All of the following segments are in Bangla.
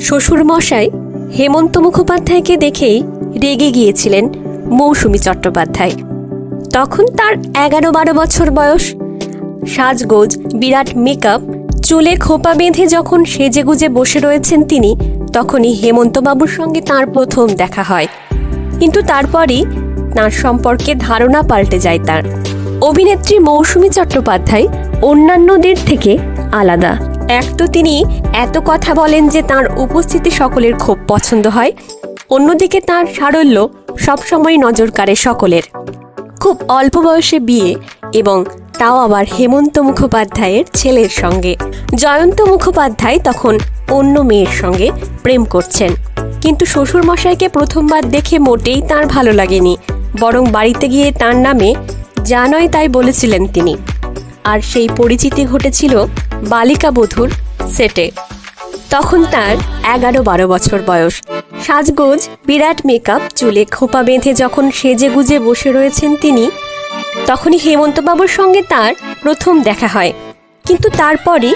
শ্বশুর মশাই হেমন্ত মুখোপাধ্যায়কে দেখেই রেগে গিয়েছিলেন মৌসুমী চট্টোপাধ্যায়। তখন তার এগারো বারো বছর বয়স। সাজগোজ, বিরাট মেকআপ, চুলে খোপা বেঁধে যখন সেজেগুজে বসে রয়েছেন তিনি, তখনই হেমন্তবাবুর সঙ্গে তার প্রথম দেখা হয়। কিন্তু তারপরই তাঁর সম্পর্কে ধারণা পাল্টে যায় তার। অভিনেত্রী মৌসুমী চট্টোপাধ্যায় অন্যান্যদের থেকে আলাদা। এক তো তিনি এত কথা বলেন যে তার উপস্থিতি সকলের খুব পছন্দ হয়, অন্যদিকে তার সারল্য সবসময় নজর কাড়ে সকলের। খুব অল্প বয়সে বিয়ে এবং তাও আবার হেমন্ত মুখোপাধ্যায়ের ছেলের সঙ্গে। জয়ন্ত মুখোপাধ্যায় তখন অন্য মেয়ের সঙ্গে প্রেম করছেন। কিন্তু শ্বশুরমশাইকে প্রথমবার দেখে মোটেই তার ভালো লাগেনি, বরং বাড়িতে গিয়ে তার নামে যা নয় তাই বলেছিলেন তিনি। আর সেই পরিচিতি ঘটেছিল বালিকা বধূর সেটে। তখন তার এগারো বারো বছর বয়স। সাজগোজ, বিরাট মেকআপ, চুলে খোপা বেঁধে যখন সেজে গুজে বসে রয়েছেন তিনি, তখনই হেমন্তবাবুর সঙ্গে তার প্রথম দেখা হয়। কিন্তু তারপরই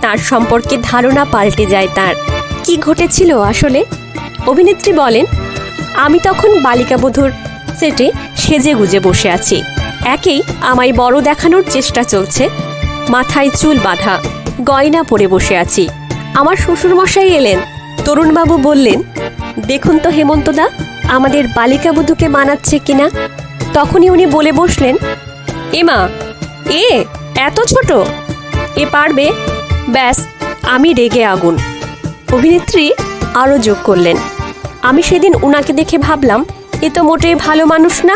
তার সম্পর্কে ধারণা পাল্টে যায় তার। কি ঘটেছিল আসলে? অভিনেত্রী বলেন, আমি তখন বালিকা বধূর সেটে সেজে গুজে বসে আছি। একেই আমায় বড় দেখানোর চেষ্টা চলছে। মাথায় চুল বাঁধা। গয়না পরে বসে আছি। আমার শ্বশুরমশাই এলেন। তরুণবাবু বললেন, দেখুন তো হেমন্তদা, আমাদের বালিকা বধূকে মানাচ্ছে কিনা? তখনই উনি বলে বসলেন এমা এ, এত ছোট। এ পারবে? ব্যাস, আমি রেগে আগুন। অভিনেত্রী আরও যোগ করলেন, আমি সেদিন উনাকে দেখে ভাবলাম, এ তো মোটেই ভালো মানুষ না।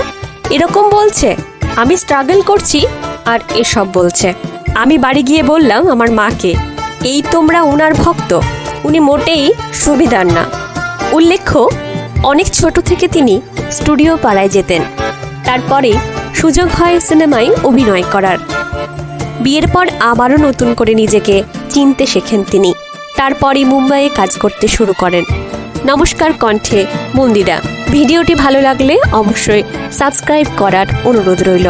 এরকম বলছে, আমি স্ট্রাগল করছি আর এসব বলছে। আমি বাড়ি গিয়ে বললাম আমার মাকে, এই তোমরা উনার ভক্ত, উনি মোটেই সুবিধার না। উল্লেখ্য, অনেক ছোট থেকে তিনি স্টুডিও পাড়ায় যেতেন। তারপরে সুযোগ হয় সিনেমায় অভিনয় করার। বিয়ের পর আবারও নতুন করে নিজেকে চিনতে শেখেন তিনি। তারপরই মুম্বাইয়ে কাজ করতে শুরু করেন। নমস্কার কণ্ঠে, মন্দিরা। ভিডিওটি ভালো লাগলে অবশ্যই সাবস্ক্রাইব করার অনুরোধ রইল।